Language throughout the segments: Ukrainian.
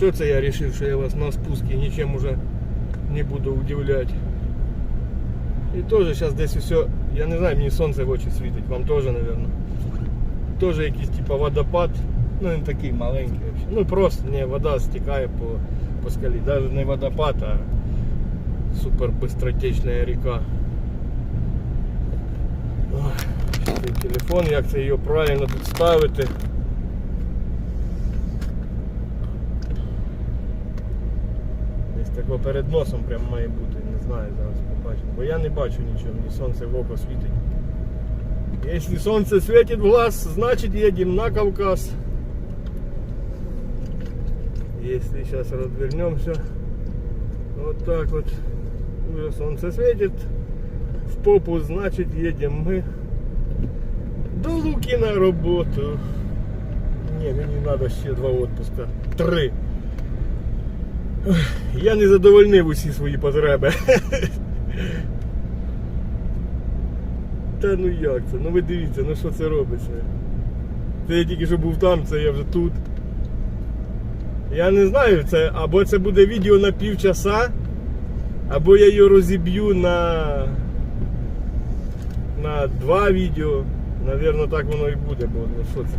Що це я вирішив, що я вас на спуске нічим уже не буду удивлять. І теж зараз десь все, я не знаю, мені сонце в очі світить, вам теж, мабуть. Теж якийсь типа водопад, ну він такий маленький вообще. Ну просто не, вода стікає по, по скалі. Навіть не водопад, а супер бистротечна ріка. Ой, цей телефон, як це його правильно тут ставити. тако перед носом прям має бути, не знаю, зараз побачимо. Бо я не бачу нічого, мені сонце в око світить. Если солнце светит в глаз, значит едем на Кавказ. Если сейчас развернемся, вот так вот, уже солнце светит в попу, значит едем мы до Луки на работу. Не, мені треба ще два отпуска. Три. Я не задовольнив усі свої потреби. Та ну як це? Ну ви дивіться, ну що це робиться? Це я тільки що був там, це я вже тут. Я не знаю, це або це буде відео на півчаса, або я його розіб'ю на на два відео. Навірно, так воно і буде, бо ну що це?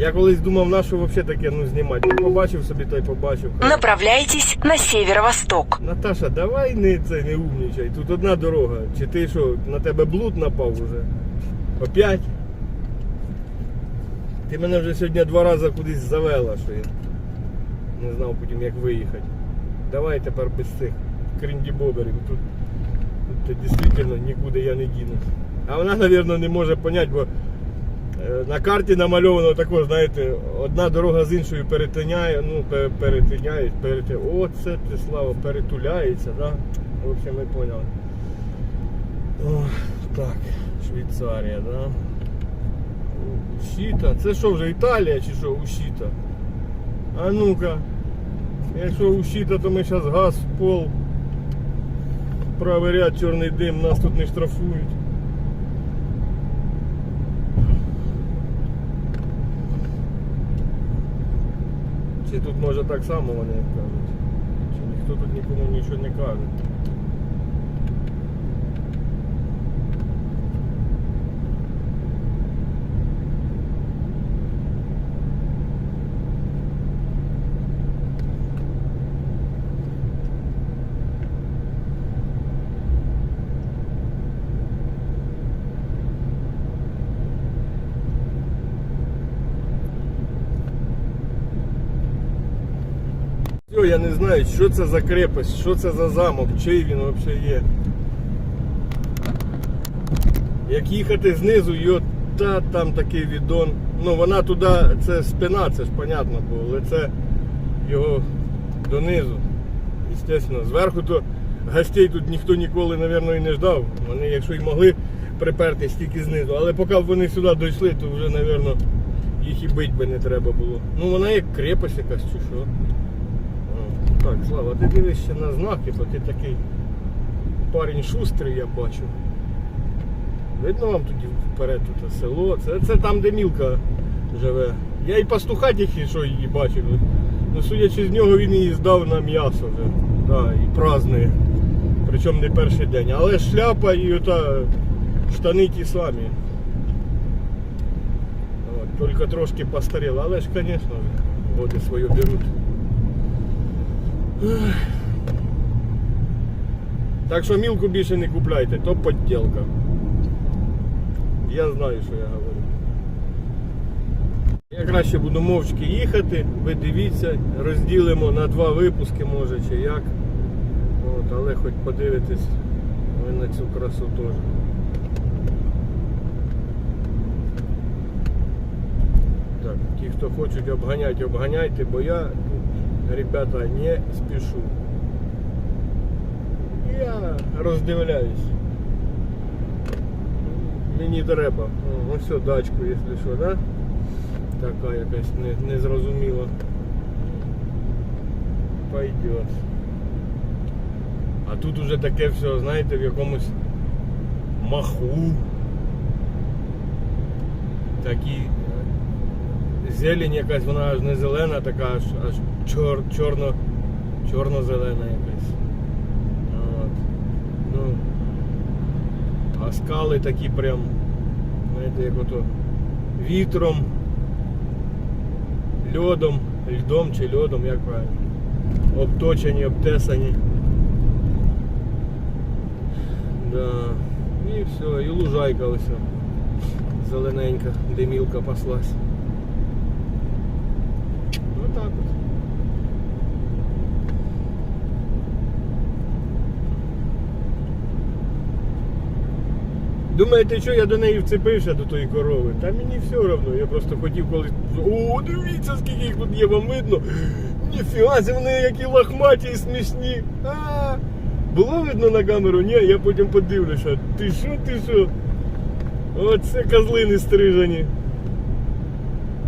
Я колись думав, на що взагалі таке ну, знімати. Ну, Побачив собі, та й побачив. Направляйтесь на северо-восток. Наташа, давай не це не умнічай. Тут одна дорога. Чи ти що, на тебе блуд напав уже? Опять? Ти мене вже сьогодні два рази кудись завела, що я не знав потім як виїхати. Давай тепер без цих кріндібоберів. Тут, тут дійсно нікуди я не дінусь. А вона, мабуть, не може поняти, бо на карті намальовано тако, знаєте, одна дорога з іншою перетиняє, ну, пе- перетиняють, перети... Оце ти слава, перетуляється, да? В общем, ми поняли. О, так, Швейцарія, да? Ущіта. Це що вже Італія чи що Ущіта? А ну-ка. Якщо Ущіта, то ми зараз газ в пол. Правий ряд, чорний дим, нас тут не штрафують. Чи тут може так само вони кажуть? Чи ніхто тут нікому нічого не каже? Все, я не знаю, що це за крепость, що це за замок, чий він взагалі є. Як їхати знизу, його та там такий відон. Ну вона туди, це спина, це ж понятно, бо лице його донизу. Естественно, зверху то гостей тут ніхто ніколи, мабуть, і не ждав. Вони, якщо й могли припертись тільки знизу. Але поки б вони сюди дійшли, то вже, мабуть, їх і бить би не треба було. Ну вона як крепость якась чи що. Так, Слава, ти дивишся на знаки, бо ти такий парень шустрий, я бачу. Видно вам тоді вперед тут село. Це, це там, де Мілка живе. Я і пастуха тільки що її бачив. Ну, судячи з нього, він її здав на м'ясо вже. Да, і празднує. Причому не перший день. Але шляпа і ота штани ті самі. От, тільки трошки постаріла, але ж, звісно, води свою беруть. Так що мілку більше не купляйте, то подділка. Я знаю, що я говорю. Я краще буду мовчки їхати, ви дивіться, розділимо на два випуски, може чи як. От, але хоч подивитесь ви на цю красу теж. Так, ті, хто хочуть обганяти, обганяйте, бо я ребята, не спішу. Я роздивляюсь. Мені треба. О, ось все, дачку, якщо що, да? Така якась не, незрозуміла. Пойдет. А тут уже таке все, знаєте, в якомусь маху. такі е, Зелень якась, вона аж не зелена, така аж, аж чор, чорно, чорно-зелена якась. От. Ну, а скали такі прям, знаєте, як ото вітром, льодом, льдом чи льодом, як правильно. Обточені, обтесані. Да. І все, і лужайка ось. Зелененька, де мілка паслась. Ну так от. Думаєте, що я до неї вцепився до тої корови? Та мені все одно. Я просто хотів колись. О, дивіться, скільки їх тут є, вам видно. Ніфіга, вони які лохматі і смішні. А, було видно на камеру? Ні, я потім подивлюся. Ти що, ти що? Оце козлини стрижені.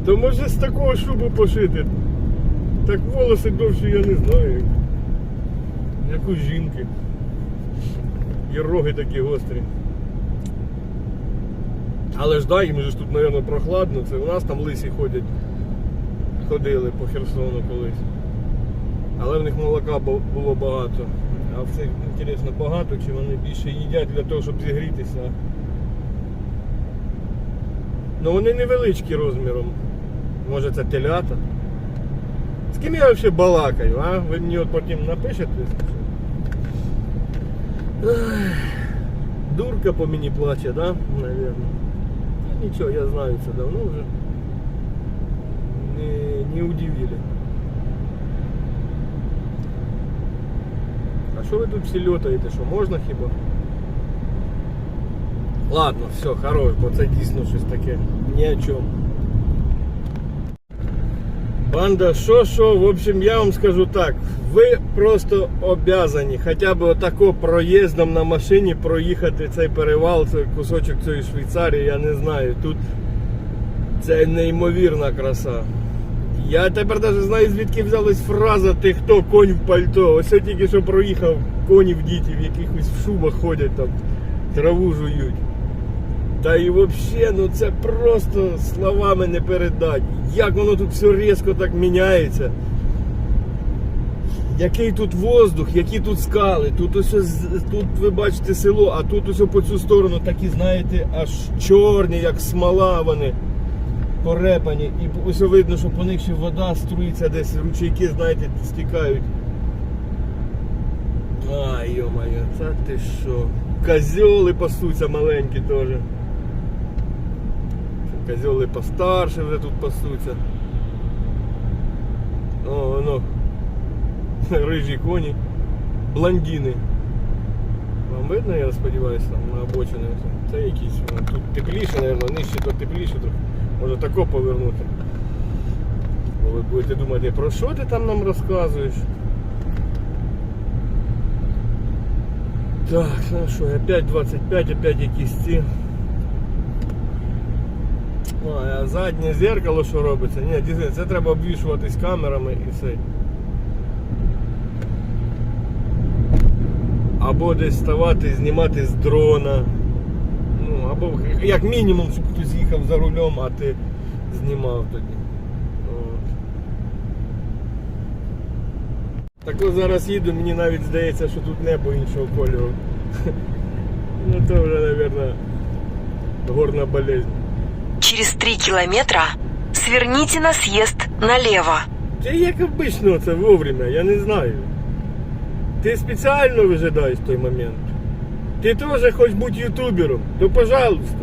То може з такого шубу пошити. Так волоси довші, я не знаю. Як у жінки. І роги такі гострі. Але ж да, їм ж тут, мабуть, прохладно. Це у нас там лисі ходять. Ходили по Херсону колись. Але в них молока було багато. А в інтересно, багато, чи вони більше їдять для того, щоб зігрітися. Ну вони невеличкі розміром. Може це телята. З ким я взагалі балакаю, а? Ви мені от потім напишете? Ах, Дурка по мені плаче, да? Наверно. Ну, Нічого, я знаю це давно вже. Не, не удивили. А що ви тут всі льотаєте? Що можна хіба? Ладно, все, хорош, бо це дійсно щось таке. Ні о чому. Банда, що, в общем, я вам скажу так. Ви просто обязані хоча б отако проїздом на машині проїхати цей перевал, цей кусочок цієї Швейцарії, я не знаю. Тут це неймовірна краса. Я тепер навіть знаю, звідки взялась фраза ти хто конь в пальто. Ось я тільки що проїхав коні в діті, в якихось в шубах ходять там, траву жують. Та і взагалі, ну це просто словами не передати. Як воно тут все різко так міняється. Який тут воздух, які тут скали, тут ось тут ви бачите село, а тут ось по цю сторону такі, знаєте, аж чорні, як смола вони порепані. І ось видно, що по них ще вода струїться десь, ручейки, знаєте, стікають. Ай, йо-моє, це ти що? Козьоли пасуться маленькі теж. Козьоли постарше вже тут пасуться. О, воно. Рижі коні. Блондини. Вам видно, я сподіваюся, там на обочині. Це якісь. ну, Тут тепліше, мабуть, нижче то тепліше трохи. Може тако повернути. Бо ви будете думати, про що ти там нам розказуєш? Так, ну що, опять 25, опять якісь ці. Ой, а заднє зеркало що робиться? Ні, дійсно, це треба обвішуватись камерами і все. Або десь ставати, знімати з дрона. Ну, або як мінімум, щоб хтось їхав за рулем, а ти знімав тоді. От. Так ось зараз їду, мені навіть здається, що тут небо іншого кольору. Ну це вже, мабуть, горна болезнь. Через 3 километра сверните на съезд налево. Це як обично це вовремя, я не знаю. Ти спеціально вижидаєш той момент. Ти теж хочеш бути ютубером, то пожалуйста.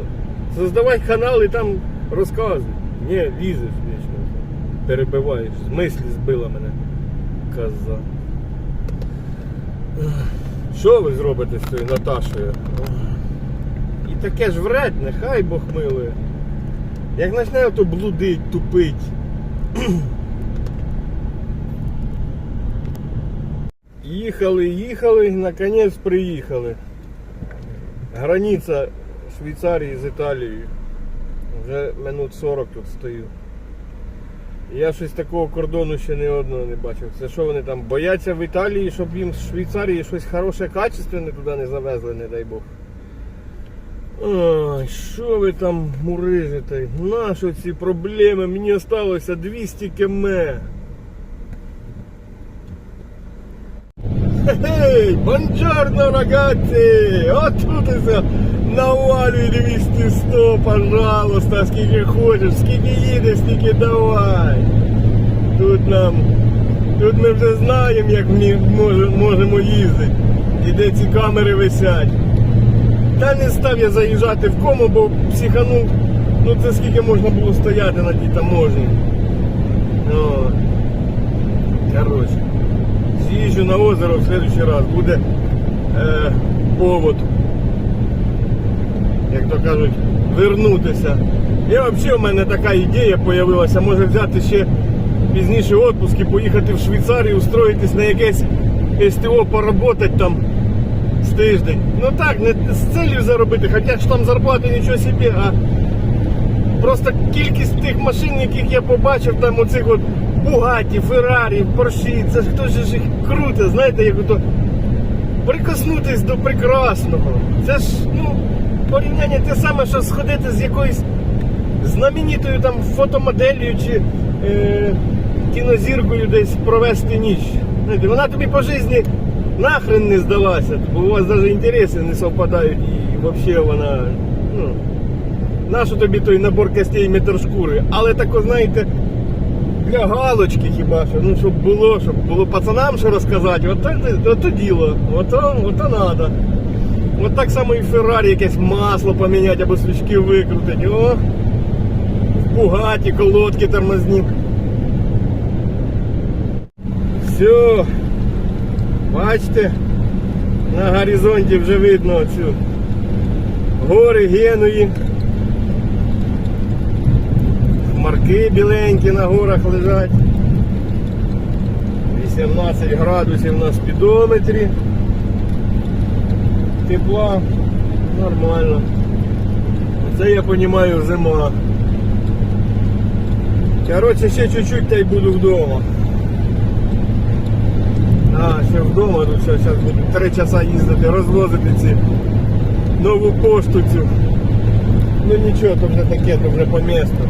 Создавай канал і там розказуй. Ні, лізеш вічно. Перебиваєш. З мислі збила мене. Коза. Що ви зробите з цією Наташею? І таке ж вред, нехай Бог милує. Як почне то блудить, тупить. Їхали, їхали, наконець приїхали. Границя Швейцарії з Італією. Вже минут 40 тут стою. Я щось такого кордону ще ні одного не бачив. Це що вони там бояться в Італії, щоб їм з Швейцарії щось хороше, качественне туди не завезли, не дай Бог. Ой, що ви там мурижите? Нащо ці проблеми? Мені осталося 200 км. Хей, бонджорно, рагazzi! Отут все навалюй 200 100, пожалуйста, скільки хочеш, скільки їдеш, стільки давай. Тут нам, тут ми вже знаємо, як ми можемо їздити. І де ці камери висять. Та не став я заїжджати в кому, бо психанув. Ну це скільки можна було стояти на тій таможні. О. Коротше. З'їжджу на озеро в следующий раз. Буде е, повод. Як то кажуть, вернутися. І взагалі в мене така ідея з'явилася, може взяти ще пізніше відпуск і поїхати в Швейцарію, устроїтись на якесь СТО, поработати там з тиждень. Ну так, не з целью заробити, хоча ж там зарплати нічого собі, а просто кількість тих машин, яких я побачив, там оцих от Бугаті, Феррарі, Порші, це ж хтось ж їх круто, знаєте, як ото прикоснутись до прекрасного. Це ж, ну, порівняння те саме, що сходити з якоюсь знаменитою там фотомоделлю чи е, кінозіркою десь провести ніч. Знаєте, вона тобі по житті нахрен не здалася, бо у вас навіть інтереси не совпадають і взагалі вона. Ну, нащо тобі той набор костей метр шкури? Але тако, знаєте, для галочки хіба що, ну щоб було, щоб було пацанам що розказати, ото, ото діло, ото, ото надо. От так само і в Феррарі якесь масло поміняти або свічки викрутити. О, в Бугаті, колодки тормозні. Все. Бачите, на горизонті вже видно оцю гори Генуї. Марки біленькі на горах лежать. 18 градусів на спідометрі. Тепла. Нормально. Це я розумію зима. Коротше, ще чуть-чуть та й буду вдома. А, ще вдома, тут що, зараз буду три часа їздити, розвозити ці нову пошту цю. Ну нічого, то вже таке, то вже по місту.